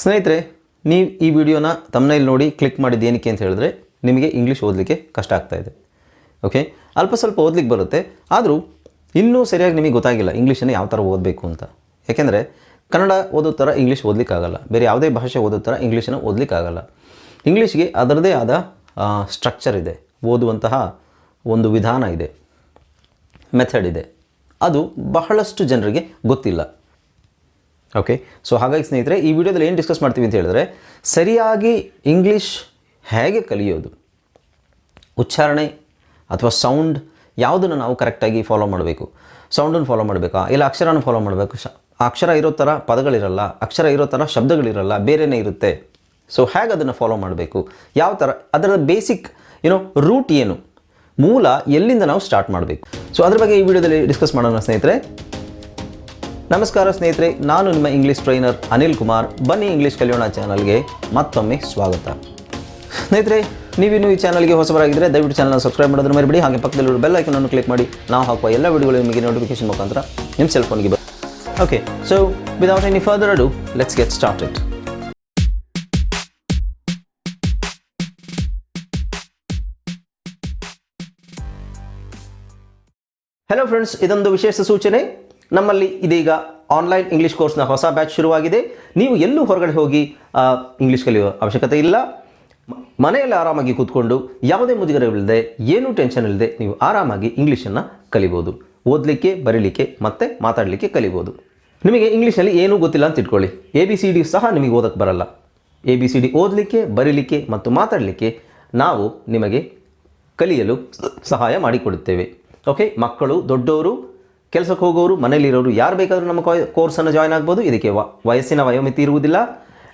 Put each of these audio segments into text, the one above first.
ಸ್ನೇಹಿತರೆ, ನೀವು ಈ ವಿಡಿಯೋನ ತಮ್ಮನೇಲಿ ನೋಡಿ ಕ್ಲಿಕ್ ಮಾಡಿದ್ದು ಏನಕ್ಕೆ ಅಂತ ಹೇಳಿದ್ರೆ ನಿಮಗೆ ಇಂಗ್ಲೀಷ್ ಓದಲಿಕ್ಕೆ ಕಷ್ಟ ಆಗ್ತಾ ಇದೆ. ಓಕೆ ಅಲ್ಪ ಸ್ವಲ್ಪ ಓದ್ಲಿಕ್ಕೆ ಬರುತ್ತೆ. ಆದರೂ ಇನ್ನೂ ಸರಿಯಾಗಿ ನಿಮಗೆ ಗೊತ್ತಾಗಿಲ್ಲ ಇಂಗ್ಲೀಷನ್ನು ಯಾವ ಥರ ಓದಬೇಕು ಅಂತ. ಯಾಕೆಂದರೆ ಕನ್ನಡ ಓದೋ ಥರ ಇಂಗ್ಲೀಷ್ ಓದಲಿಕ್ಕಾಗಲ್ಲ ಬೇರೆ ಯಾವುದೇ ಭಾಷೆ ಓದೋ ಥರ ಇಂಗ್ಲೀಷನ್ನು ಓದಲಿಕ್ಕಾಗಲ್ಲ ಇಂಗ್ಲೀಷ್ಗೆ ಅದರದೇ ಆದ ಸ್ಟ್ರಕ್ಚರ್ ಇದೆ. ಓದುವಂತಹ ಒಂದು ವಿಧಾನ ಇದೆ. ಮೆಥಡ್ ಇದೆ. ಅದು ಬಹಳಷ್ಟು ಜನರಿಗೆ ಗೊತ್ತಿಲ್ಲ. ಓಕೆ ಸೊ ಹಾಗಾಗಿ ಸ್ನೇಹಿತರೆ, ಈ ವಿಡಿಯೋದಲ್ಲಿ ಏನು ಡಿಸ್ಕಸ್ ಮಾಡ್ತೀವಿ ಅಂತ ಹೇಳಿದ್ರೆ, ಸರಿಯಾಗಿ ಇಂಗ್ಲೀಷ್ ಹೇಗೆ ಕಲಿಯೋದು, ಉಚ್ಚಾರಣೆ ಅಥವಾ ಸೌಂಡ್ ಯಾವುದನ್ನು ನಾವು ಕರೆಕ್ಟಾಗಿ ಫಾಲೋ ಮಾಡಬೇಕು ಸೌಂಡನ್ನು ಫಾಲೋ ಮಾಡಬೇಕಾ, ಇಲ್ಲ ಅಕ್ಷರನ ಫಾಲೋ ಮಾಡಬೇಕು ಅಕ್ಷರ ಇರೋ ಥರ ಪದಗಳಿರಲ್ಲ, ಅಕ್ಷರ ಇರೋ ಥರ ಶಬ್ದಗಳಿರಲ್ಲ ಬೇರೆಯೇ ಇರುತ್ತೆ. ಸೊ ಹೇಗೆ ಅದನ್ನು ಫಾಲೋ ಮಾಡಬೇಕು, ಯಾವ ಥರ ಅದರ ಬೇಸಿಕ್ ಏನೋ ರೂಟ್ ಏನು, ಮೂಲ ಎಲ್ಲಿಂದ ನಾವು ಸ್ಟಾರ್ಟ್ ಮಾಡಬೇಕು. ಸೊ ಅದ್ರ ಬಗ್ಗೆ ಈ ವಿಡಿಯೋದಲ್ಲಿ ಡಿಸ್ಕಸ್ ಮಾಡೋಣ ಸ್ನೇಹಿತರೆ. ನಮಸ್ಕಾರ ಸ್ನೇಹಿತರೆ, ನಾನು ನಿಮ್ಮ ಇಂಗ್ಲೀಷ್ ಟ್ರೈನರ್ ಅನಿಲ್ ಕುಮಾರ್. ಬನ್ನಿ ಇಂಗ್ಲೀಷ್ ಕಲಿಯೋಣ ಚಾನಲ್ಗೆ ಮತ್ತೊಮ್ಮೆ ಸ್ವಾಗತ. ಸ್ನೇಹಿತರೆ ನೀವಿನ್ನು ಈ ಚಾನಲ್ಗೆ ಹೊಸಬರಾಗಿದ್ದರೆ ದಯವಿಟ್ಟು ಚಾನಲ್ನ ಸಬ್ಸ್ಕ್ರೈಬ್ ಮಾಡೋದ್ರ ಮರಿಬೇಡಿ. ಹಾಗೆ ಪಕ್ಕದಲ್ಲಿರೋ ಬೆಲ್ ಐಕನನ್ನು ಕ್ಲಿಕ್ ಮಾಡಿ. ನಾವು ಹಾಕುವ ಎಲ್ಲ ವಿಡಿಯೋಗಳು ನಿಮಗೆ ನೋಟಿಫಿಕೇಶನ್ ಮುಖಾಂತರ ನಿಮ್ಮ ಸೆಲ್ ಫೋನ್ಗೆ ಬರ್ತದೆ okay so without any further ado let's get started hello friends ಇದೊಂದು ವಿಶೇಷ ಸೂಚನೆ. ನಮ್ಮಲ್ಲಿ ಇದೀಗ ಆನ್ಲೈನ್ ಇಂಗ್ಲೀಷ್ ಕೋರ್ಸ್ನ ಹೊಸ ಬ್ಯಾಚ್ ಶುರುವಾಗಿದೆ. ನೀವು ಎಲ್ಲೂ ಹೊರಗಡೆ ಹೋಗಿ ಇಂಗ್ಲೀಷ್ ಕಲಿಯುವ ಅವಶ್ಯಕತೆ ಇಲ್ಲ. ಮನೆಯಲ್ಲಿ ಆರಾಮಾಗಿ ಕೂತ್ಕೊಂಡು ಯಾವುದೇ ಮುಜುಗರವಿಲ್ಲದೆ ಏನೂ ಟೆನ್ಷನ್ ಇಲ್ಲದೆ ನೀವು ಆರಾಮಾಗಿ ಇಂಗ್ಲೀಷನ್ನು ಕಲಿಬೋದು. ಓದಲಿಕ್ಕೆ, ಬರೀಲಿಕ್ಕೆ, ಮತ್ತು ಮಾತಾಡಲಿಕ್ಕೆ ಕಲಿಬೋದು. ನಿಮಗೆ ಇಂಗ್ಲೀಷಲ್ಲಿ ಏನೂ ಗೊತ್ತಿಲ್ಲ ಅಂತ ಇಟ್ಕೊಳ್ಳಿ. ಎ ಬಿ ಸಿ ಡಿ ಸಹ ನಿಮಗೆ ಓದಕ್ಕೆ ಬರಲ್ಲ. ಎ ಬಿ ಸಿ ಡಿ ಓದಲಿಕ್ಕೆ, ಬರೀಲಿಕ್ಕೆ ಮತ್ತು ಮಾತಾಡಲಿಕ್ಕೆ ನಾವು ನಿಮಗೆ ಕಲಿಯಲು ಸಹಾಯ ಮಾಡಿಕೊಡುತ್ತೇವೆ. ಓಕೆ ಮಕ್ಕಳು ದೊಡ್ಡವರು ಕೆಲಸಕ್ಕೆ ಹೋಗೋರು ಮನೇಲಿರೋರು ಯಾರು ಬೇಕಾದರೂ ನಮ್ಮ ಕೋರ್ಸನ್ನು ಜಾಯ್ನ್ ಆಗ್ಬೋದು. ಇದಕ್ಕೆ ವಯಸ್ಸಿನ ವಯೋಮಿತಿ ಇರುವುದಿಲ್ಲ.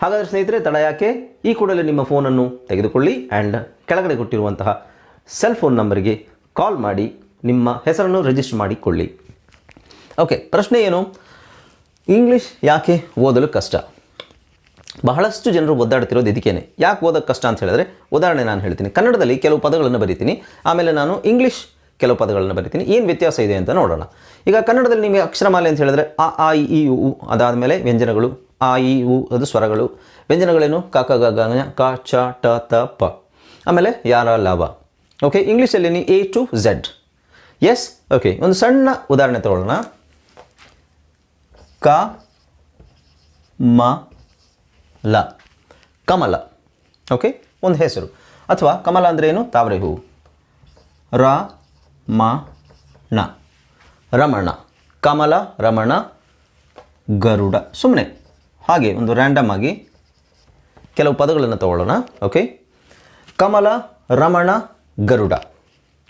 ಹಾಗಾದರೆ ಸ್ನೇಹಿತರೆ, ತಡ ಯಾಕೆ? ಈ ಕೂಡಲೇ ನಿಮ್ಮ ಫೋನನ್ನು ತೆಗೆದುಕೊಳ್ಳಿ ಆ್ಯಂಡ್ ಕೆಳಗಡೆ ಕೊಟ್ಟಿರುವಂತಹ ಸೆಲ್ ಫೋನ್ ನಂಬರ್ಗೆ ಕಾಲ್ ಮಾಡಿ, ನಿಮ್ಮ ಹೆಸರನ್ನು ರಿಜಿಸ್ಟರ್ ಮಾಡಿಕೊಳ್ಳಿ. ಓಕೆ ಪ್ರಶ್ನೆ ಏನು? ಇಂಗ್ಲೀಷ್ ಯಾಕೆ ಓದಲು ಕಷ್ಟ? ಬಹಳಷ್ಟು ಜನರು ಒದ್ದಾಡ್ತಿರೋದು ಇದಕ್ಕೇನೆ. ಯಾಕೆ ಓದೋಕ್ಕೆ ಕಷ್ಟ ಅಂತ ಹೇಳಿದ್ರೆ, ಉದಾಹರಣೆ ನಾನು ಹೇಳ್ತೀನಿ. ಕನ್ನಡದಲ್ಲಿ ಕೆಲವು ಪದಗಳನ್ನು ಬರಿತೀನಿ. ಆಮೇಲೆ ನಾನು ಇಂಗ್ಲೀಷ್ ಕೆಲವು ಪದಗಳನ್ನು ಬರಿತೀನಿ. ಏನು ವ್ಯತ್ಯಾಸ ಇದೆ ಅಂತ ನೋಡೋಣ. ಈಗ ಕನ್ನಡದಲ್ಲಿ ನಿಮಗೆ ಅಕ್ಷರಮಾಲೆ ಅಂತ ಹೇಳಿದ್ರೆ ಆ ಆ ಇ, ಉ ಅದಾದ ಮೇಲೆ ವ್ಯಂಜನಗಳು ಆ ಇ ಉ ಅದು ಸ್ವರಗಳು. ವ್ಯಂಜನಗಳೇನು? ಕ ಕ ಗ ಗ ಕ ಚ ಟ ತ ಪ. ಆಮೇಲೆ ಯಾರ ಲಾಭ ಓಕೆ ಇಂಗ್ಲೀಷಲ್ಲಿ ನೀ A to Z yes okay ಒಂದು ಸಣ್ಣ ಉದಾಹರಣೆ ತಗೊಳ್ಳೋಣ. ಕ ಮ ಲ. ಕಮಲ. ಓಕೆ ಒಂದು ಹೆಸರು. ಅಥವಾ ಕಮಲ ಅಂದ್ರೆ ಏನು? ತಾವರೆ ಹೂವು ರ ಮ, ಣ. ರಮಣ. ಕಮಲ, ರಮಣ, ಗರುಡ. ಸುಮ್ಮನೆ ಹಾಗೆ ಒಂದು ರ್ಯಾಂಡಮ್ ಆಗಿ ಕೆಲವು ಪದಗಳನ್ನು ತಗೊಳ್ಳೋಣ. ಓಕೆ ಕಮಲ, ರಮಣ, ಗರುಡ.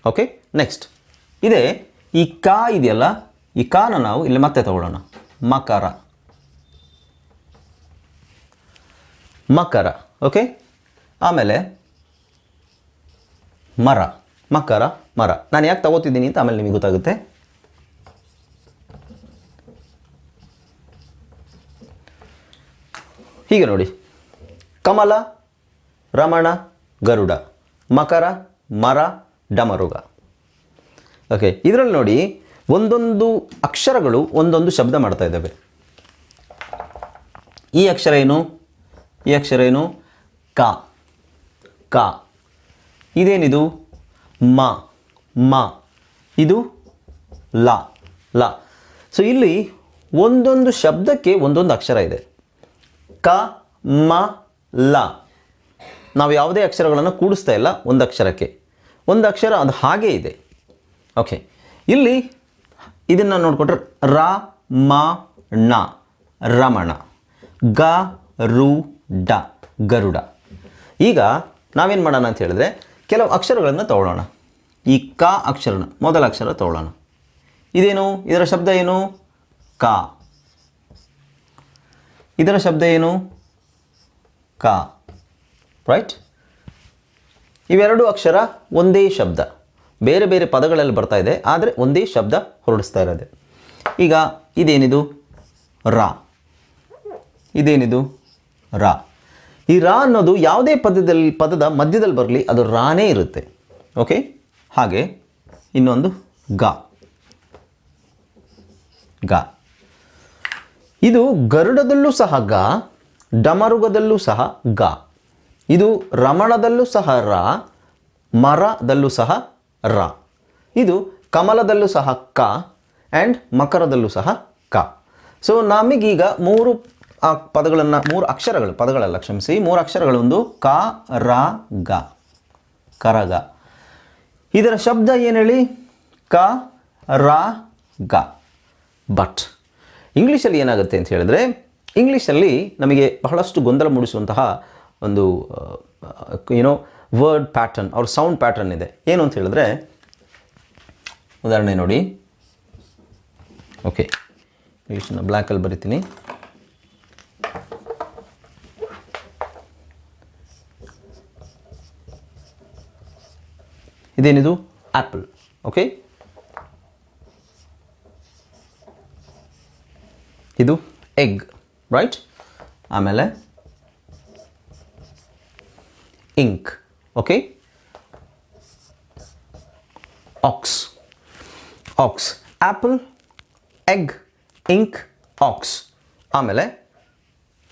ಓಕೆ ನೆಕ್ಸ್ಟ್ ಇದೇ ಈ ಕಾ ಇದೆಯಲ್ಲ? ಈ ಕಾನ ನಾವು ಇಲ್ಲಿ ಮತ್ತೆ ತಗೊಳ್ಳೋಣ. ಮಕರ. ಮಕರ. ಓಕೆ ಆಮೇಲೆ ಮರ. ಮಕರ, ಮರ. ನಾನು ಯಾಕೆ ತಗೋತಿದ್ದೀನಿ ಅಂತ ಆಮೇಲೆ ನಿಮಗೆ ಗೊತ್ತಾಗುತ್ತೆ. ಹೀಗೆ ನೋಡಿ. ಕಮಲ, ರಮಣ, ಗರುಡ. ಮಕರ, ಮರ, ಡಮರುಗ. ಓಕೆ ಇದರಲ್ಲಿ ನೋಡಿ ಒಂದೊಂದು ಅಕ್ಷರಗಳು ಒಂದೊಂದು ಶಬ್ದ ಮಾಡ್ತಾ ಇದ್ದಾವೆ. ಈ ಅಕ್ಷರ ಏನು? ಈ ಅಕ್ಷರ ಏನು? ಕ. ಕ. ಇದೇನಿದು? ಮ ಮ. ಇದು ಲ ಲ. ಸೊ ಇಲ್ಲಿ ಒಂದೊಂದು ಶಬ್ದಕ್ಕೆ ಒಂದೊಂದು ಅಕ್ಷರ ಇದೆ. ಕ, ಮ, ಲ. ನಾವು ಯಾವುದೇ ಅಕ್ಷರಗಳನ್ನು ಕೂಡಿಸ್ತಾ ಇಲ್ಲ ಒಂದು ಅಕ್ಷರಕ್ಕೆ. ಒಂದು ಅಕ್ಷರ ಅದು ಹಾಗೇ ಇದೆ. ಓಕೆ. ಇಲ್ಲಿ ಇದನ್ನು ನೋಡಿಕೊಂಡ್ರೆ ರ, ಮ, ಣ. ರಮಣ. ಗ, ರು, ಡ. ಗರುಡ. ಈಗ ನಾವೇನು ಮಾಡೋಣ ಅಂತ ಹೇಳಿದ್ರೆ ಕೆಲವು ಅಕ್ಷರಗಳನ್ನು ತಗೊಳ್ಳೋಣ. ಈ ಕ ಅಕ್ಷರನ, ಮೊದಲ ಅಕ್ಷರ ತಗೊಳ್ಳೋಣ. ಇದೇನು? ಇದರ ಶಬ್ದ ಏನು? ಕ. ಇದರ ಶಬ್ದ ಏನು? ಕ. ರೈಟ್ ಇವೆರಡು ಅಕ್ಷರ ಒಂದೇ ಶಬ್ದ. ಬೇರೆ ಬೇರೆ ಪದಗಳಲ್ಲಿ ಬರ್ತಾ ಇದೆ, ಆದರೆ ಒಂದೇ ಶಬ್ದ ಹೊರಡಿಸ್ತಾ ಇರೋದು. ಈಗ ಇದೇನಿದು? ರ. ಇದೇನಿದು? ರ. ಈ ರಾ ಅನ್ನೋದು ಯಾವುದೇ ಪದದಲ್ಲಿ, ಪದದ ಮಧ್ಯದಲ್ಲಿ ಬರಲಿ, ಅದು ರಾನೇ ಇರುತ್ತೆ. ಓಕೆ ಹಾಗೆ, ಇನ್ನೊಂದು ಗ. ಗ. ಇದು ಗರುಡದಲ್ಲೂ ಸಹ ಗ, ಡಮರುಗದಲ್ಲೂ ಸಹ ಗ. ಇದು ರಮಣದಲ್ಲೂ ಸಹ ರ, ಮರದಲ್ಲೂ ಸಹ ರ. ಇದು ಕಮಲದಲ್ಲೂ ಸಹ ಕ ಆ್ಯಂಡ್ ಮಕರದಲ್ಲೂ ಸಹ ಕ. ಸೊ ನಮಗೀಗ ಮೂರು ಆ ಪದಗಳನ್ನು ಮೂರು ಅಕ್ಷರಗಳು, ಪದಗಳಲ್ಲ, ಕ್ಷಮಿಸಿ. ಮೂರು ಅಕ್ಷರಗಳು ಒಂದು ಕ, ರ, ಗ, ಕರಗ. ಇದರ ಶಬ್ದ ಏನು ಹೇಳಿ ಕ, ರ, ಗ. ಬಟ್ ಇಂಗ್ಲೀಷಲ್ಲಿ ಏನಾಗುತ್ತೆ ಅಂತ ಹೇಳಿದ್ರೆ, ಇಂಗ್ಲೀಷಲ್ಲಿ ನಮಗೆ ಬಹಳಷ್ಟು ಗೊಂದಲ ಮೂಡಿಸುವಂತಹ ಒಂದು ಏನೋ ವರ್ಡ್ ಪ್ಯಾಟರ್ನ್ ಅವ್ರ ಸೌಂಡ್ ಪ್ಯಾಟರ್ನ್ ಇದೆ. ಏನು ಅಂತ ಹೇಳಿದ್ರೆ, ಉದಾಹರಣೆ ನೋಡಿ. ಓಕೆ ಇಂಗ್ಲೀಷನ್ನು ಬ್ಲ್ಯಾಕಲ್ಲಿ ಬರಿತೀನಿ. ಇದೇನಿದು? ಆ್ಯಪಲ್ ಓಕೆ ಇದು ಎಗ್ ರೈಟ್ ಆಮೇಲೆ ink okay ox ox apple egg ink ox ಆಮೇಲೆ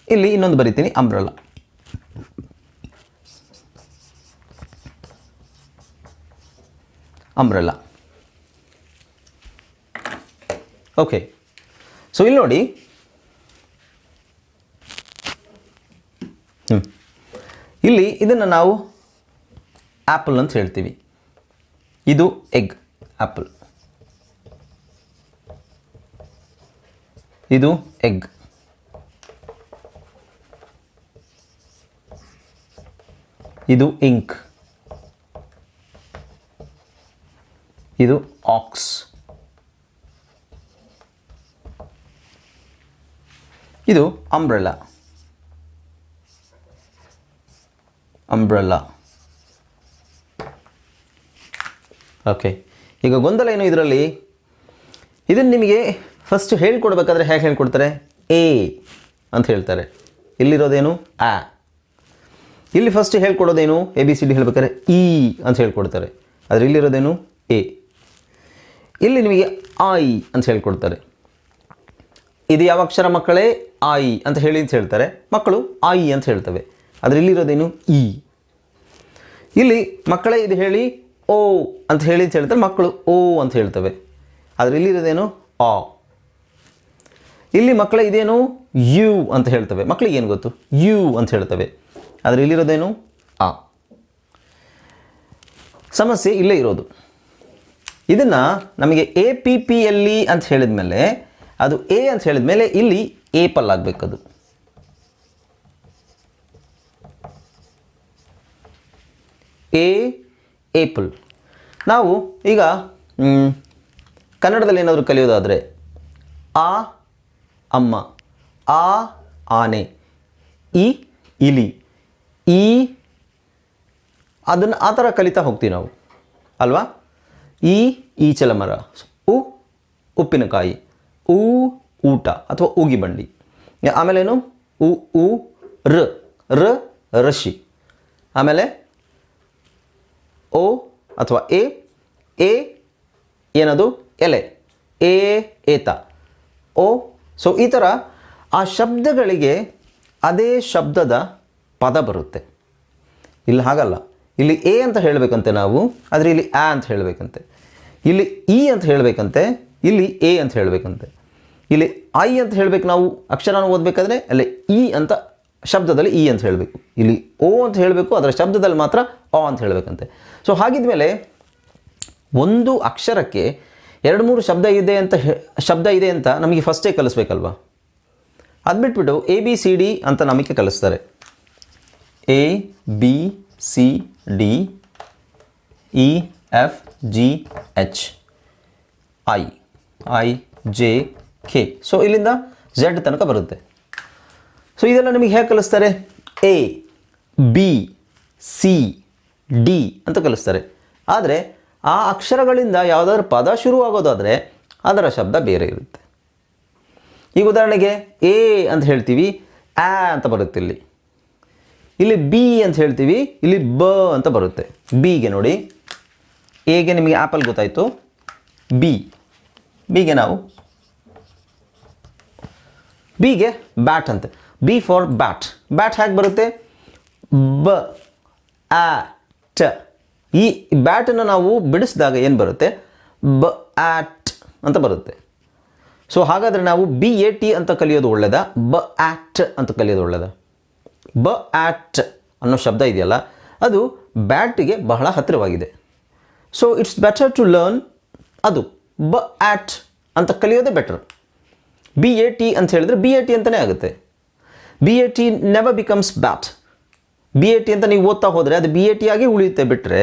ಇಲ್ಲಿ ಇನ್ನೊಂದು ಬರಿತೀನಿ ಅಂಬ್ರಲ್ಲ ಅಂಬ್ರೆಲ್ಲ ಓಕೆ ಸೊ ಇಲ್ಲಿ ನೋಡಿ. ಇಲ್ಲಿ ಇದನ್ನು ನಾವು ಆ್ಯಪಲ್ ಅಂತ ಹೇಳ್ತೀವಿ. ಇದು ಎಗ್ ಆ್ಯಪಲ್ ಇದು ಎಗ್ ಇದು ಇಂಕ್ ಇದು ಆಕ್ಸ್ ಇದು ಅಂಬ್ರೆಲಾ ಅಂಬ್ರೆಲಾ ಓಕೆ ಈಗ ಗೊಂದಲ ಏನು ಇದರಲ್ಲಿ? ಇದನ್ನು ನಿಮಗೆ ಫಸ್ಟ್ ಹೇಳ್ಕೊಡ್ಬೇಕಾದ್ರೆ ಹೇಗೆ ಹೇಳ್ಕೊಡ್ತಾರೆ? ಎ ಅಂತ ಹೇಳ್ತಾರೆ. ಇಲ್ಲಿರೋದೇನು? ಆ ಇಲ್ಲಿ ಫಸ್ಟ್ ಹೇಳ್ಕೊಡೋದೇನು? ಎ ಬಿ ಸಿ ಡಿ ಹೇಳ್ಬೇಕಾದ್ರೆ ಇ ಅಂತ ಹೇಳ್ಕೊಡ್ತಾರೆ. ಆದರೆ ಇಲ್ಲಿರೋದೇನು? ಎ ಇಲ್ಲಿ ನಿಮಗೆ ಆಯಿ ಅಂತ ಹೇಳ್ಕೊಡ್ತಾರೆ. ಇದು ಯಾವ ಅಕ್ಷರ ಮಕ್ಕಳೇ? ಆಯಿ ಅಂತ ಹೇಳಿ ಅಂತ ಹೇಳ್ತಾರೆ. ಮಕ್ಕಳು ಆಯಿ ಅಂತ ಹೇಳ್ತವೆ. ಆದರೆ ಇಲ್ಲಿರೋದೇನು? ಇ ಇಲ್ಲಿ ಮಕ್ಕಳೇ ಇದು ಹೇಳಿ ಓ ಅಂತ ಹೇಳಿ ಅಂತ ಹೇಳ್ತಾರೆ. ಮಕ್ಕಳು ಓ ಅಂತ ಹೇಳ್ತವೆ. ಆದರೆ ಇಲ್ಲಿರೋದೇನು? ಆ ಇಲ್ಲಿ ಮಕ್ಕಳ ಇದೇನು? ಯು ಅಂತ ಹೇಳ್ತವೆ. ಮಕ್ಕಳಿಗೆ ಏನು ಗೊತ್ತು? ಯು ಅಂತ ಹೇಳ್ತವೆ. ಆದರೆ ಇಲ್ಲಿರೋದೇನು? ಆ ಸಮಸ್ಯೆ ಇಲ್ಲೇ ಇರೋದು. ಇದನ್ನು ನಮಗೆ ಎ ಪಿ ಪಿ ಎಲ್ಲಿ ಅಂತ ಹೇಳಿದ ಮೇಲೆ ಅದು ಎ ಅಂತ ಹೇಳಿದ ಮೇಲೆ ಇಲ್ಲಿ ಏಪಲ್ ಆಗಬೇಕದು. ಎ ಏಪಲ್ ನಾವು ಈಗ ಕನ್ನಡದಲ್ಲಿ ಏನಾದರೂ ಕಲಿಯೋದಾದರೆ, ಆ, ಅಮ್ಮ, ಆ, ಆನೆ ಇ ಇಲಿ, ಈ, ಅದನ್ನು ಆ ಥರ ಕಲಿತಾ ಹೋಗ್ತೀವಿ ನಾವು. ಅಲ್ವಾ? ಈ ಈಚಲ ಮರ ಉ, ಉಪ್ಪಿನಕಾಯಿ. ಊ, ಊಟ ಅಥವಾ ಊಗಿ ಬಂಡಿ. ಏನು ಉ ಉ, ರ. ರ, ರಶಿ. ಆಮೇಲೆ ಓ ಅಥವಾ ಎ ಎ ಏನದು? ಎಲೆ. ಎ, ಏತ. ಓ ಸೊ ಈ ಥರ ಆ ಶಬ್ದಗಳಿಗೆ ಅದೇ ಶಬ್ದದ ಪದ ಬರುತ್ತೆ. ಇಲ್ಲಿ ಹಾಗಲ್ಲ. ಇಲ್ಲಿ ಎ ಅಂತ ಹೇಳಬೇಕಂತೆ ನಾವು, ಆದರೆ ಇಲ್ಲಿ ಆ ಅಂತ ಹೇಳಬೇಕಂತೆ. ಇಲ್ಲಿ ಇ ಅಂತ ಹೇಳಬೇಕಂತೆ, ಇಲ್ಲಿ ಎ ಅಂತ ಹೇಳಬೇಕಂತೆ. ಇಲ್ಲಿ ಐ ಅಂತ ಹೇಳಬೇಕು ನಾವು, ಅಕ್ಷರನ ಓದಬೇಕಾದ್ರೆ ಅಲ್ಲಿ ಇ ಅಂತ ಶಬ್ದದಲ್ಲಿ ಇ ಅಂತ ಹೇಳಬೇಕು. ಇಲ್ಲಿ ಓ ಅಂತ ಹೇಳಬೇಕು, ಅದರ ಶಬ್ದದಲ್ಲಿ ಮಾತ್ರ ಅ ಅಂತ ಹೇಳಬೇಕಂತೆ. ಸೊ ಹಾಗಿದ್ಮೇಲೆ ಒಂದು ಅಕ್ಷರಕ್ಕೆ ಎರಡು ಮೂರು ಶಬ್ದ ಇದೆ ಅಂತ ಶಬ್ದ ಇದೆ ಅಂತ ನಮಗೆ ಫಸ್ಟೇ ಕಲಿಸ್ಬೇಕಲ್ವಾ? ಅದು ಬಿಟ್ಬಿಟ್ಟು ಎ ಬಿ ಸಿ ಡಿ ಅಂತ ನಮಗೆ ಕಲಿಸ್ತಾರೆ. A B C D E F G H I I J K so ಇಲ್ಲಿಂದ ಝೆಡ್ ತನಕ ಬರುತ್ತೆ. ಸೊ ಇದೆಲ್ಲ ನಿಮಗೆ ಹೇಗೆ ಕಲಿಸ್ತಾರೆ? ಎ ಬಿ ಸಿ ಡಿ ಅಂತ ಕಲಿಸ್ತಾರೆ. ಆದರೆ, ಆ ಅಕ್ಷರಗಳಿಂದ ಯಾವುದಾದ್ರೂ ಪದ ಶುರುವಾಗೋದಾದರೆ ಅದರ ಶಬ್ದ ಬೇರೆ ಇರುತ್ತೆ. ಈಗ ಉದಾಹರಣೆಗೆ ಎ ಅಂತ ಹೇಳ್ತೀವಿ ಆ ಅಂತ ಬರುತ್ತೆ ಇಲ್ಲಿ ಇಲ್ಲಿ ಬಿ ಅಂತ ಹೇಳ್ತೀವಿ, ಇಲ್ಲಿ ಬ ಅಂತ ಬರುತ್ತೆ. ಬಿಗೆ ನೋಡಿ. ಎಗೆ ನಿಮಗೆ ಆ್ಯಪಲ್ ಗೊತ್ತಾಯಿತು. ಬಿ ಬಿಗೆ ನಾವು ಬಿಗೆ ಬ್ಯಾಟ್ ಅಂತೆ. ಬಿ ಫಾರ್ ಬ್ಯಾಟ್ ಬ್ಯಾಟ್ ಹೇಗೆ ಬರುತ್ತೆ? ಬ ಆ ಟ ಈ ಬ್ಯಾಟನ್ನು ನಾವು ಬಿಡಿಸಿದಾಗ ಏನು ಬರುತ್ತೆ? ಬ ಆಟ್ ಅಂತ ಬರುತ್ತೆ. ಸೊ ಹಾಗಾದರೆ ನಾವು ಬಿ ಎ ಟಿ ಅಂತ ಕಲಿಯೋದು ಒಳ್ಳೆಯದ ಬ ಆಟ್ ಅಂತ ಕಲಿಯೋದು ಒಳ್ಳೆಯದ ಬ ಆಟ್ ಅನ್ನೋ ಶಬ್ದ ಇದೆಯಲ್ಲ, ಅದು ಬ್ಯಾಟಿಗೆ ಬಹಳ ಹತ್ತಿರವಾಗಿದೆ. So it's better to learn ಅದು ಬ ಆಟ್ ಅಂತ ಕಲಿಯೋದೇ ಬೆಟರ್ ಬಿ ಎ ಟಿ ಅಂತ ಹೇಳಿದ್ರೆ ಬಿ ಎ ಟಿ ಅಂತಲೇ ಆಗುತ್ತೆ. B A T never becomes bat B A T ಅಂತ ನೀವು ಓದ್ತಾ ಹೋದರೆ ಅದು ಬಿ ಎ ಟಿ ಆಗಿ ಉಳಿಯುತ್ತೆ ಬಿಟ್ಟರೆ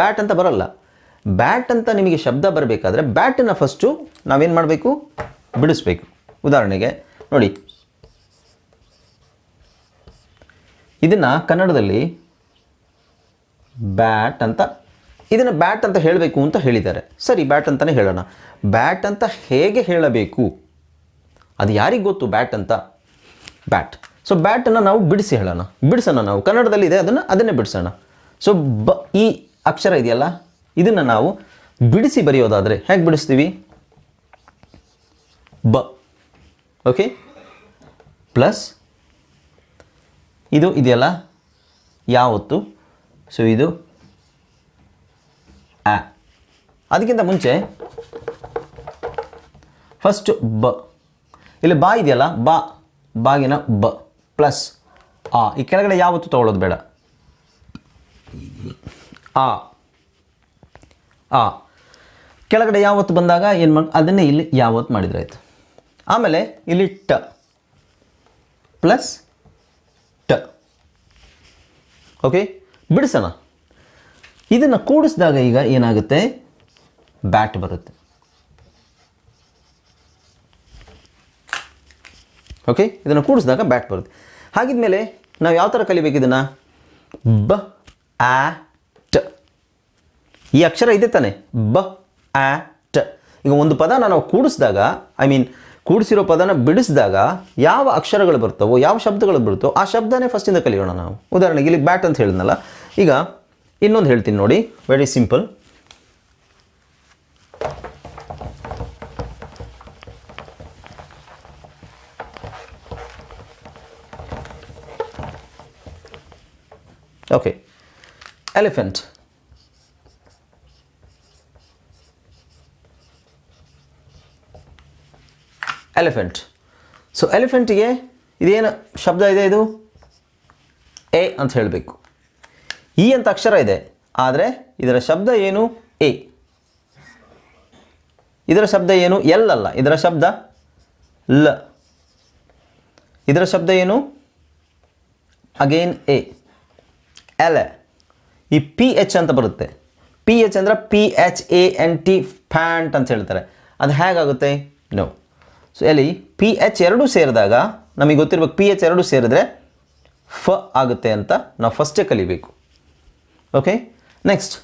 ಬ್ಯಾಟ್ ಅಂತ ಬರಲ್ಲ. ಬ್ಯಾಟ್ ಅಂತ ನಿಮಗೆ ಶಬ್ದ ಬರಬೇಕಾದ್ರೆ ಬ್ಯಾಟನ್ನು ಫಸ್ಟು ನಾವೇನು ಮಾಡಬೇಕು? ಬಿಡಿಸ್ಬೇಕು. ಉದಾಹರಣೆಗೆ ನೋಡಿ ಇದನ್ನು ಕನ್ನಡದಲ್ಲಿ ಬ್ಯಾಟ್ ಅಂತ, ಇದನ್ನು ಬ್ಯಾಟ್ ಅಂತ ಹೇಳಬೇಕು ಅಂತ ಹೇಳಿದ್ದಾರೆ. ಸರಿ, ಬ್ಯಾಟ್ ಅಂತಲೇ ಹೇಳೋಣ. ಬ್ಯಾಟ್ ಅಂತ ಹೇಗೆ ಹೇಳಬೇಕು? ಅದು ಯಾರಿಗೆ ಗೊತ್ತು ಬ್ಯಾಟ್ ಅಂತ? ಬ್ಯಾಟ್. ಸೊ ಬ್ಯಾಟನ್ನು ನಾವು ಬಿಡಿಸಿ ಹೇಳೋಣ. ಬಿಡಿಸೋಣ ನಾವು. ಕನ್ನಡದಲ್ಲಿ ಇದೆ, ಅದನ್ನು, ಅದನ್ನೇ ಬಿಡಿಸೋಣ. ಸೊ ಬ, ಈ ಅಕ್ಷರ ಇದೆಯಲ್ಲ, ಇದನ್ನು ನಾವು ಬಿಡಿಸಿ ಬರೆಯೋದಾದರೆ ಹೇಗೆ ಬಿಡಿಸ್ತೀವಿ? ಬ. ಓಕೆ ಪ್ಲಸ್ ಇದು ಇದೆಯಲ್ಲ? ಯಾವತ್ತು ಸೊ ಇದು ಆ. ಅದಕ್ಕಿಂತ ಮುಂಚೆ ಫಸ್ಟ್ ಬ. ಇಲ್ಲಿ ಬಾ ಇದೆಯಲ್ಲ? ಬಾ. ಬಾಗಿನ ಬ ಪ್ಲಸ್ ಆ. ಈ ಕೆಳಗಡೆ ಯಾವತ್ತು ತಗೊಳ್ಳೋದು ಬೇಡ? ಆ. ಆ. ಕೆಳಗಡೆ ಯಾವತ್ತು ಬಂದಾಗ ಏನು ಮಾಡಿ ಅದನ್ನೇ ಇಲ್ಲಿ ಯಾವತ್ತು ಮಾಡಿದ್ರಾಯ್ತು ಆಮೇಲೆ ಇಲ್ಲಿ ಟ. ಪ್ಲಸ್ ಟ ಓಕೆ ಬಿಡಿಸೋಣ. ಇದನ್ನು ಕೂಡಿಸಿದಾಗ ಈಗ ಏನಾಗುತ್ತೆ? ಬ್ಯಾಟ್ ಬರುತ್ತೆ. ಓಕೆ ಇದನ್ನು ಕೂಡಿಸಿದಾಗ ಬ್ಯಾಟ್ ಬರುತ್ತೆ. ಹಾಗಿದ್ಮೇಲೆ ನಾವು ಯಾವ ಥರ ಕಲಿಬೇಕು ಇದನ್ನು? ಬ ಆ ಟ ಈ ಅಕ್ಷರ ಇದೆ ತಾನೆ. ಬ ಆ ಟ ಈಗ ಒಂದು ಪದನ ನಾವು ಕೂಡಿಸಿದಾಗ ಐ ಮೀನ್ ಕೂಡಿಸಿರೋ ಪದನ ಬಿಡಿಸಿದಾಗ ಯಾವ ಅಕ್ಷರಗಳು ಬರ್ತವೋ, ಯಾವ ಶಬ್ದಗಳು ಬರುತ್ತೋ ಆ ಶಬ್ದನೇ ಫಸ್ಟಿಂದ ಕಲಿಯೋಣ ನಾವು. ಉದಾಹರಣೆಗೆ ಇಲ್ಲಿ ಬ್ಯಾಟ್ ಅಂತ ಹೇಳಿದ್ನಲ್ಲ. ಈಗ ಇನ್ನೊಂದು ಹೇಳ್ತೀನಿ ನೋಡಿ. Very simple okay elephant elephant so ಎಲಿಫೆಂಟಿಗೆ ಇದೇನು ಶಬ್ದ ಇದೆ ಇದು? ಎ ಅಂತ ಹೇಳಬೇಕು. ಇ ಅಂತ ಅಕ್ಷರ ಇದೆ. ಆದರೆ ಇದರ ಶಬ್ದ ಏನು? ಎ. ಇದರ ಶಬ್ದ ಏನು? ಎಲ್ ಅಲ್ಲ. ಇದರ ಶಬ್ದ ಲ. ಇದರ ಶಬ್ದ ಏನು? Again A. L. E P H ಅಂತ ಬರುತ್ತೆ. ಪಿ ಎಚ್ ಅಂದರೆ P H A N T phant ಅಂತ ಹೇಳ್ತಾರೆ. ಅದು ಹೇಗಾಗುತ್ತೆ? ನೋ ಸೊ ಎಲ್ಲಿ ಪಿ ಎಚ್ ಎರಡು ಸೇರಿದಾಗ ನಮಗೆ ಗೊತ್ತಿರ್ಬೇಕು ಪಿ ಎಚ್ ಎರಡು ಸೇರಿದ್ರೆ ಫ ಆಗುತ್ತೆ ಅಂತ ನಾವು ಫಸ್ಟೇ ಕಲಿಬೇಕು. ಓಕೆ ನೆಕ್ಸ್ಟ್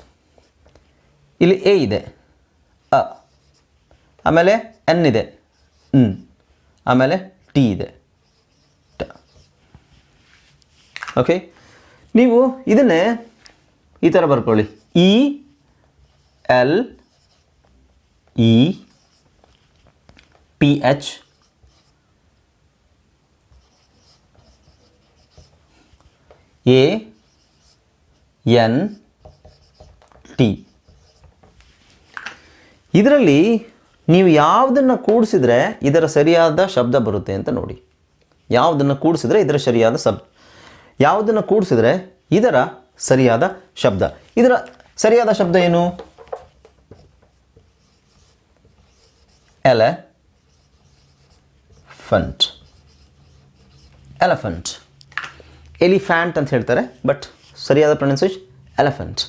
ಇಲ್ಲಿ ಎ ಇದೆ. ಅ. ಆಮೇಲೆ ಎನ್ ಇದೆ. ಹ್ಞೂ ಆಮೇಲೆ ಟಿ ಇದೆ. ಟ. ಓಕೆ ನೀವು ಇದನ್ನೇ ಈ ಥರ ಬರ್ಕೊಳ್ಳಿ. E L E H A N T ಇದರಲ್ಲಿ ನೀವು ಯಾವುದನ್ನು ಕೂಡಿಸಿದ್ರೆ ಇದರ ಸರಿಯಾದ ಶಬ್ದ ಬರುತ್ತೆ ಅಂತ ನೋಡಿ. ಯಾವುದನ್ನು ಕೂಡಿಸಿದ್ರೆ ಇದರ ಸರಿಯಾದ ಶಬ್ದ ಯಾವುದನ್ನು ಕೂಡಿಸಿದ್ರೆ ಇದರ ಸರಿಯಾದ ಶಬ್ದ. ಇದರ ಸರಿಯಾದ ಶಬ್ದ ಏನು? ಎಲೆ. ಫಂಟ್ ಎಲಫಂಟ್ ಎಲಿಫ್ಯಾಂಟ್ ಅಂತ ಹೇಳ್ತಾರೆ ಬಟ್ ಸರಿಯಾದ ಪ್ರೊನೌನ್ಸೇಷನ್ ಎಲಿಫೆಂಟ್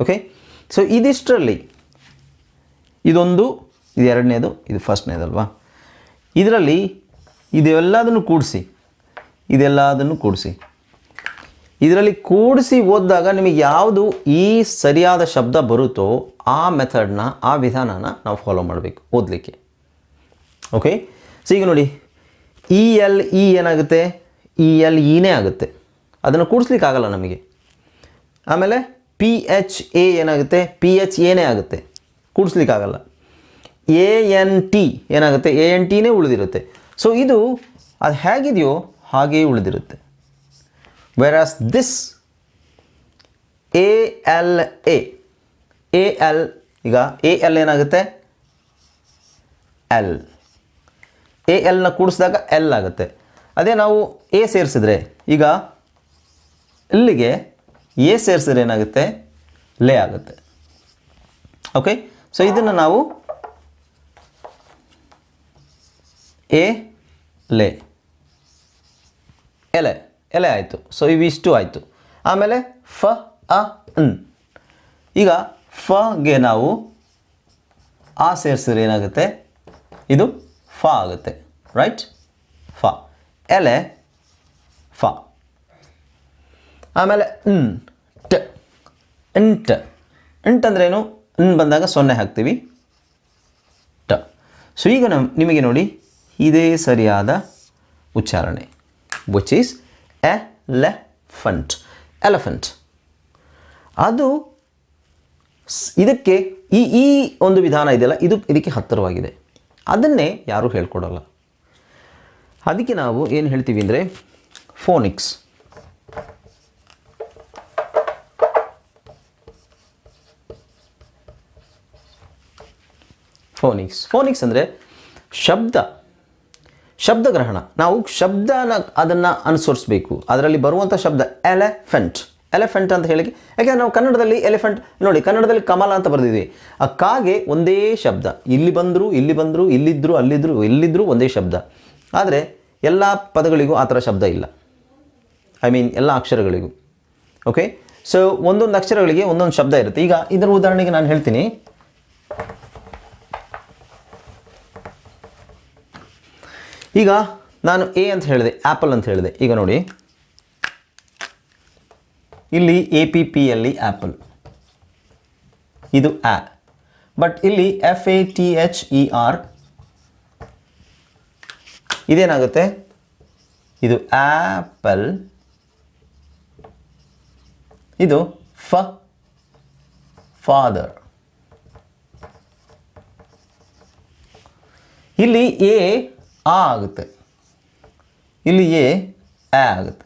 ಓಕೆ ಸೊ ಇದಿಷ್ಟರಲ್ಲಿ ಇದೊಂದು, ಇದು ಎರಡನೇದು, ಇದು ಫಸ್ಟ್ನೇದಲ್ವಾ? ಇದರಲ್ಲಿ ಇದೆಲ್ಲದನ್ನು ಕೂಡಿಸಿ ಇದೆಲ್ಲದನ್ನು ಕೂಡಿಸಿ. ಇದರಲ್ಲಿ ಕೂಡಿಸಿ ಓದಿದಾಗ ನಿಮಗೆ ಯಾವುದು ಈ ಸರಿಯಾದ ಶಬ್ದ ಬರುತ್ತೋ ಆ ಮೆಥಡ್ನ ಆ ವಿಧಾನನ ನಾವು ಫಾಲೋ ಮಾಡಬೇಕು ಓದಲಿಕ್ಕೆ. ಓಕೆ ಸೊ ಈಗ ನೋಡಿ ಇ ಎಲ್ ಇ ಏನಾಗುತ್ತೆ? ಇ ಎಲ್ ಇನೇ ಆಗುತ್ತೆ. ಅದನ್ನು ಕೂಡಿಸ್ಲಿಕ್ಕೆ ಆಗಲ್ಲ ನಮಗೆ. ಆಮೇಲೆ ಪಿ ಎಚ್ ಎ ಏನಾಗುತ್ತೆ? ಪಿ ಎಚ್ ಎನೇ ಆಗುತ್ತೆ. ಕೂಡಿಸ್ಲಿಕ್ಕಾಗಲ್ಲ. ಎ ಎನ್ ಟಿ ಏನಾಗುತ್ತೆ? ಎ ಎನ್ ಟಿನೇ ಉಳಿದಿರುತ್ತೆ. ಸೊ ಇದು ಅದು ಹೇಗಿದೆಯೋ ಹಾಗೆಯೇ ಉಳಿದಿರುತ್ತೆ. Versus this A L A A L ಈಗ ಎ ಎಲ್ ಏನಾಗುತ್ತೆ? ಎಲ್ ಎ ಎಲ್ನ ಕೂಡಿಸಿದಾಗ ಎಲ್ ಆಗುತ್ತೆ. ಅದೇ ನಾವು ಎ ಸೇರಿಸಿದ್ರೆ, ಈಗ ಇಲ್ಲಿಗೆ ಎ ಸೇರಿಸಿದ್ರೆ ಏನಾಗುತ್ತೆ? ಲೇ ಆಗುತ್ತೆ. ಓಕೆ ಸೊ ಇದನ್ನು ನಾವು ಎ ಲೇ ಎಲೆ ಎಲೆ ಆಯಿತು. ಸೊ ಇವಿಷ್ಟು ಆಯಿತು. ಆಮೇಲೆ ಫ, ಅ ಅನ್ ಈಗ ಫಗೆ ನಾವು ಆ ಸೇರಿಸಿದ್ರೆ ಏನಾಗುತ್ತೆ? ಇದು ಫ ಆಗುತ್ತೆ ರೈಟ್ ಫ. ಎಲೆ, ಫ. ಆಮೇಲೆ ನ್, ಟ. ಎಂಟ್ ಎಂಟ್ ಅಂದ್ರೇನು ನ್ ಬಂದಾಗ ಸೊನ್ನೆ ಹಾಕ್ತೀವಿ. ಟ. ಸೊ ಈಗ ನಮ್ ನಿಮಗೆ ನೋಡಿ, ಇದೇ ಸರಿಯಾದ ಉಚ್ಚಾರಣೆ ವಿಚ್ ಈಸ್ ಎಲೆಫಂಟ್ ಎಲೆಫಂಟ್ ಅದು ಇದಕ್ಕೆ ಈ ಈ ಒಂದು ವಿಧಾನ ಇದೆಯಲ್ಲ, ಇದು ಇದಕ್ಕೆ ಹತ್ತಿರವಾಗಿದೆ. ಅದನ್ನೇ ಯಾರೂ ಹೇಳ್ಕೊಡಲ್ಲ. ಅದಕ್ಕೆ ನಾವು ಏನು ಹೇಳ್ತೀವಿ ಅಂದರೆ ಫೋನಿಕ್ಸ್. ಫೋನಿಕ್ಸ್. ಫೋನಿಕ್ಸ್ ಅಂದರೆ ಶಬ್ದ. ಶಬ್ದಗ್ರಹಣ. ನಾವು ಶಬ್ದನ ಅದನ್ನು ಅನುಸರಿಸಬೇಕು. ಅದರಲ್ಲಿ ಬರುವಂಥ ಶಬ್ದ ಎಲೆಫೆಂಟ್ ಎಲೆಫೆಂಟ್ ಅಂತ ಹೇಳಿ ಯಾಕೆಂದರೆ ನಾವು ಕನ್ನಡದಲ್ಲಿ ಎಲಿಫೆಂಟ್, ನೋಡಿ ಕನ್ನಡದಲ್ಲಿ ಕಮಲ ಅಂತ ಬರೆದಿದ್ವಿ. ಆ ಕಾಗೆ ಒಂದೇ ಶಬ್ದ. ಇಲ್ಲಿ ಬಂದರೂ ಇಲ್ಲಿ ಬಂದರೂ ಇಲ್ಲಿದ್ದರು ಅಲ್ಲಿದ್ದರು ಎಲ್ಲಿದ್ದರೂ ಒಂದೇ ಶಬ್ದ. ಆದರೆ ಎಲ್ಲ ಪದಗಳಿಗೂ ಆ ಥರ ಶಬ್ದ ಇಲ್ಲ. ಐ ಮೀನ್ ಎಲ್ಲ ಅಕ್ಷರಗಳಿಗೂ. ಓಕೆ ಸೊ ಒಂದೊಂದು ಅಕ್ಷರಗಳಿಗೆ ಒಂದೊಂದು ಶಬ್ದ ಇರುತ್ತೆ. ಈಗ ಇದರ ಉದಾಹರಣೆಗೆ ನಾನು ಹೇಳ್ತೀನಿ. ಈಗ ನಾನು ಎ ಅಂತ ಹೇಳಿದೆ ಆ್ಯಪಲ್ ಅಂತ ಹೇಳಿದೆ. ಈಗ ನೋಡಿ. ಇಲ್ಲಿ ಎ ಪಿ ಪಿಯಲ್ಲಿ ಆ್ಯಪಲ್ ಇದು ಅ ಬಟ್ ಇಲ್ಲಿ F A T H E R ಇದೇನಾಗುತ್ತೆ? ಇದು ಆ್ಯಪಲ್ ಇದು ಫ ಫಾದರ್ ಇಲ್ಲಿ ಎ ಆ ಆಗುತ್ತೆ. ಇಲ್ಲಿ ಎ ಆಗುತ್ತೆ.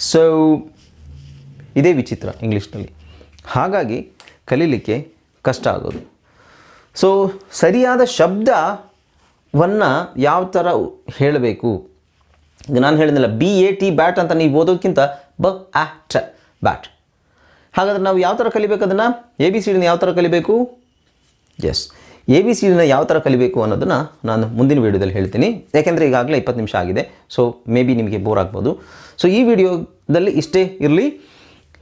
ಸೊ ಇದೇ ವಿಚಿತ್ರ ಇಂಗ್ಲೀಷ್ನಲ್ಲಿ ಹಾಗಾಗಿ ಕಲೀಲಿಕ್ಕೆ ಕಷ್ಟ ಆಗೋದು. ಸೊ ಸರಿಯಾದ ಶಬ್ದವನ್ನು ಯಾವ ಥರ ಹೇಳಬೇಕು? ನಾನು ಹೇಳಿದ್ನಲ್ಲ ಬಿ ಎ ಟಿ ಬ್ಯಾಟ್ ಅಂತ ನೀವು ಓದೋಕ್ಕಿಂತ ಬ ಆ ಟ ಬ್ಯಾಟ್ ಹಾಗಾದ್ರೆ ನಾವು ಯಾವ ಥರ ಕಲಿಬೇಕು ಅದನ್ನು? ಎ ಬಿ ಸಿ ಡಿನ ಯಾವ ಥರ ಕಲಿಬೇಕು? ಎಸ್ ಎ ಬಿ ಸಿ ಡಿನ ಯಾವ ಥರ ಕಲಿಬೇಕು ಅನ್ನೋದನ್ನು ನಾನು ಮುಂದಿನ ವೀಡಿಯೋದಲ್ಲಿ ಹೇಳ್ತೀನಿ. ಯಾಕೆಂದರೆ ಈಗಾಗಲೇ ಇಪ್ಪತ್ತು ನಿಮಿಷ ಆಗಿದೆ. ಸೊ ಮೇ ಬಿ ನಿಮಗೆ ಬೋರ್ ಆಗ್ಬೋದು. ಸೊ ಈ ವಿಡಿಯೋದಲ್ಲಿ ಇಷ್ಟೇ ಇರಲಿ.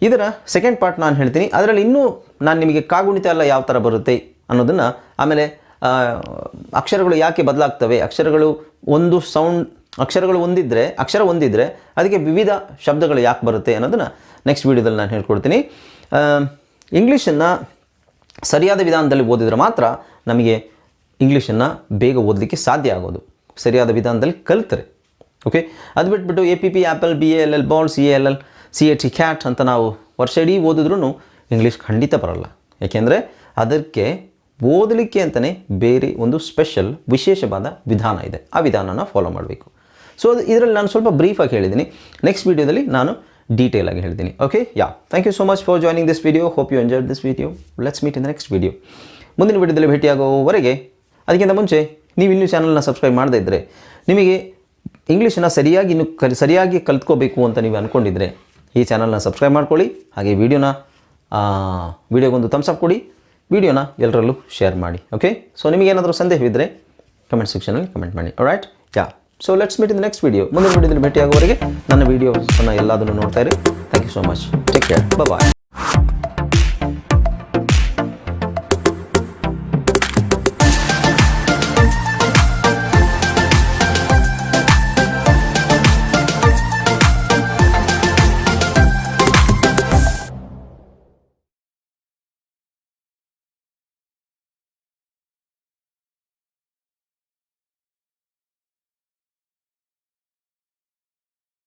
ಇದರ ಸೆಕೆಂಡ್ ಪಾರ್ಟ್ ನಾನು ಹೇಳ್ತೀನಿ. ಅದರಲ್ಲಿ ಇನ್ನೂ ನಾನು ನಿಮಗೆ ಕಾಗುಣಿತ ಎಲ್ಲ ಯಾವ ಥರ ಬರುತ್ತೆ ಅನ್ನೋದನ್ನು, ಆಮೇಲೆ ಅಕ್ಷರಗಳು ಯಾಕೆ ಬದಲಾಗ್ತವೆ? ಅಕ್ಷರಗಳು ಒಂದು ಸೌಂಡ್ ಅಕ್ಷರಗಳು ಒಂದಿದ್ದರೆ ಅಕ್ಷರ ಒಂದಿದ್ದರೆ ಅದಕ್ಕೆ ವಿವಿಧ ಶಬ್ದಗಳು ಯಾಕೆ ಬರುತ್ತೆ ಅನ್ನೋದನ್ನು ನೆಕ್ಸ್ಟ್ ವೀಡಿಯೋದಲ್ಲಿ ನಾನು ಹೇಳ್ಕೊಡ್ತೀನಿ. ಇಂಗ್ಲೀಷನ್ನು ಸರಿಯಾದ ವಿಧಾನದಲ್ಲಿ ಓದಿದರೆ ಮಾತ್ರ ನಮಗೆ ಇಂಗ್ಲೀಷನ್ನು ಬೇಗ ಓದಲಿಕ್ಕೆ ಸಾಧ್ಯ ಆಗೋದು. ಸರಿಯಾದ ವಿಧಾನದಲ್ಲಿ ಕಲಿತರೆ. ಓಕೆ ಅದು ಬಿಟ್ಬಿಟ್ಟು A P P apple B A L L ball C A L L C A T cat ಅಂತ ನಾವು ವರ್ಷ ಇಡೀ ಓದಿದ್ರೂ ಇಂಗ್ಲೀಷ್ ಖಂಡಿತ ಬರಲ್ಲ. ಯಾಕೆಂದರೆ ಅದಕ್ಕೆ ಓದಲಿಕ್ಕೆ ಅಂತಲೇ ಬೇರೆ ಒಂದು ಸ್ಪೆಷಲ್ ವಿಶೇಷವಾದ ವಿಧಾನ ಇದೆ. ಆ ವಿಧಾನನ ಫಾಲೋ ಮಾಡಬೇಕು. ಸೊ ಅದು ಇದರಲ್ಲಿ ನಾನು ಸ್ವಲ್ಪ ಬ್ರೀಫಾಗಿ ಹೇಳಿದ್ದೀನಿ ನೆಕ್ಸ್ಟ್ ವೀಡಿಯೋದಲ್ಲಿ ನಾನು ಡೀಟೇಲ್ ಆಗಿ ಹೇಳ್ತೀನಿ okay yeah thank you so much for joining this video hope you enjoy this video let's meet in the next video ಮುಂದಿನ ವಿಡಿಯೋದಲ್ಲಿ ಭೇಟಿಯಾಗುವವರೆಗೆ ಅದಕ್ಕಿಂತ ಮುಂಚೆ ನೀವು ಇನ್ನೂ ಚಾನಲ್ನ ಸಬ್ಸ್ಕ್ರೈಬ್ ಮಾಡದೇ ಇದ್ದರೆ ನಿಮಗೆ ಇಂಗ್ಲೀಷನ್ನು ಸರಿಯಾಗಿ ಇನ್ನು ಕಲಿ, ಸರಿಯಾಗಿ ಕಲ್ತ್ಕೋಬೇಕು ಅಂತ ನೀವು ಅಂದ್ಕೊಂಡಿದ್ರೆ ಈ ಚಾನಲ್ನ ಸಬ್ಸ್ಕ್ರೈಬ್ ಮಾಡ್ಕೊಳ್ಳಿ, ಹಾಗೆ ವಿಡಿಯೋನ ವಿಡಿಯೋಗೊಂದು ಥಮ್ಸ್ ಅಪ್ ಕೊಡಿ, ವಿಡಿಯೋನ ಎಲ್ಲರಲ್ಲೂ ಶೇರ್ ಮಾಡಿ ಓಕೆ ಸೊ ನಿಮಗೇನಾದರೂ ಸಂದೇಹವಿದ್ದರೆ ಕಮೆಂಟ್ ಸೆಕ್ಷನಲ್ಲಿ ಕಮೆಂಟ್ ಮಾಡಿ right yeah so let's meet in next video ಮುಂದಿನ ವಿಡಿಯೋದಲ್ಲಿ ಭೇಟಿಯಾಗುವವರೆಗೆ ನನ್ನ ವೀಡಿಯೋಸನ್ನು ಎಲ್ಲದನ್ನು ನೋಡ್ತಾ ಇರಿ. Thank you so much take care bye